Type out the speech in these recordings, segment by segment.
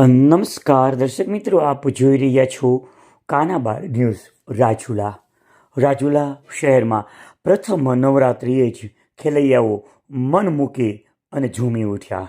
નમસ્કાર દર્શક મિત્રો, આપ જોઈ રહ્યા છો કાનાબાર ન્યૂઝ રાજુલા. રાજુલા શહેરમાં પ્રથમ નવરાત્રિએ જ ખેલૈયાઓ મન મૂકી અને ઝૂમી ઉઠ્યા.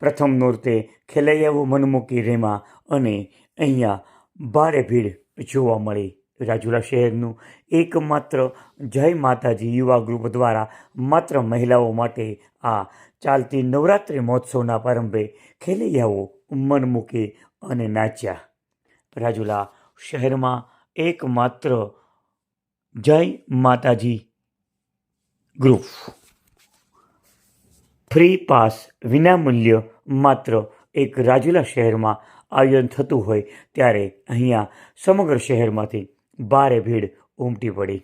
પ્રથમ નોરતે ખેલૈયાઓ મન મૂકી રેમાં અને અહીંયા ભારે ભીડ જોવા મળી. રાજુલા શહેરનું એકમાત્ર જય માતાજી યુવા ગ્રુપ દ્વારા માત્ર મહિલાઓ માટે આ ચાલતી નવરાત્રિ મહોત્સવના પ્રારંભે ખેલૈયાઓ મન મૂકી અને નાચ્યા. રાજુલા શહેરમાં એકમાત્ર જય માતાજી ગ્રુપ ફ્રી પાસ વિનામૂલ્ય માત્ર એક રાજુલા શહેરમાં આયોજન થતું હોય ત્યારે અહીંયા સમગ્ર શહેરમાંથી ભારે ભીડ ઉમટી પડી.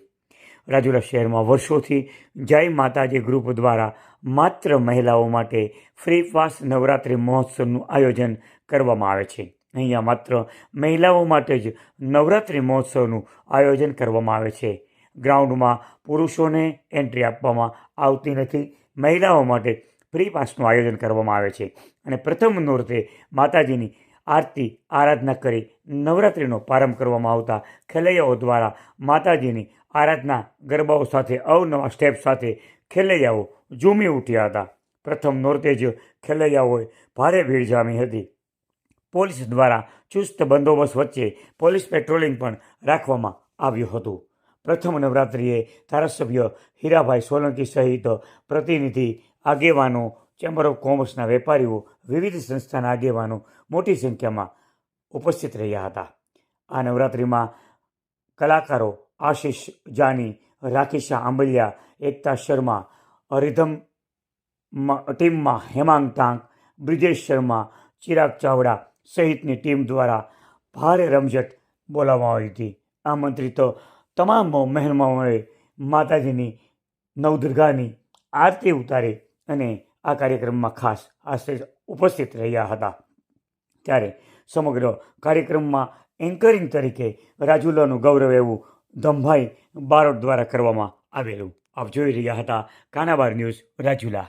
રાજુલા શહેરમાં વર્ષોથી જય માતાજી ગ્રુપ દ્વારા માત્ર મહિલાઓ માટે ફ્રી પાસ નવરાત્રિ મહોત્સવનું આયોજન કરવામાં આવે છે. અહીંયા માત્ર મહિલાઓ માટે જ નવરાત્રિ મહોત્સવનું આયોજન કરવામાં આવે છે. ગ્રાઉન્ડમાં પુરુષોને એન્ટ્રી આપવામાં આવતી નથી. મહિલાઓ માટે ફ્રી પાસનું આયોજન કરવામાં આવે છે. અને પ્રથમ નોરતે માતાજીની આરતી, આરાધના કરી નવરાત્રિનો પ્રારંભ કરવામાં આવતા ખેલૈયાઓ દ્વારા માતાજીની આરાધના ગરબાઓ સાથે અવનવા સ્ટેપ સાથે ખેલૈયાઓ ઝૂમી ઉઠ્યા હતા. પ્રથમ નોરતે જ ખેલૈયાઓએ ભારે ભીડ જામી હતી. પોલીસ દ્વારા ચુસ્ત બંદોબસ્ત વચ્ચે પોલીસ પેટ્રોલિંગ પણ રાખવામાં આવ્યું હતું. પ્રથમ નવરાત્રિએ ધારાસભ્ય હીરાભાઈ સોલંકી સહિત પ્રતિનિધિ આગેવાનો ચેમ્બર ઓફ કોમર્સના વેપારીઓ વિવિધ સંસ્થાના આગેવાનો મોટી સંખ્યામાં ઉપસ્થિત રહ્યા હતા. આ નવરાત્રિમાં કલાકારો આશિષ, જાની રાખીશા આંબલિયા, એકતા શર્મા રિધમ ટીમમાં હેમાંગ તાંગ, બ્રિજેશ શર્મા, ચિરાગ ચાવડા સહિતની ટીમ દ્વારા ભારે રમઝટ બોલાવવામાં આવી હતી. આમંત્રિત તમામ મહેમાનોએ માતાજીની નવદુર્ગાની આરતી ઉતારી અને આ કાર્યક્રમમાં ખાસ આશ્રય ઉપસ્થિત રહ્યા હતા. ત્યારે સમગ્ર કાર્યક્રમમાં એન્કરિંગ તરીકે રાજુલાનું ગૌરવ એવું ધમભાઈ બારોટ દ્વારા કરવામાં આવેલું. આપ જોઈ રહ્યા હતા, કાનાબાર ન્યૂઝ રાજુલા.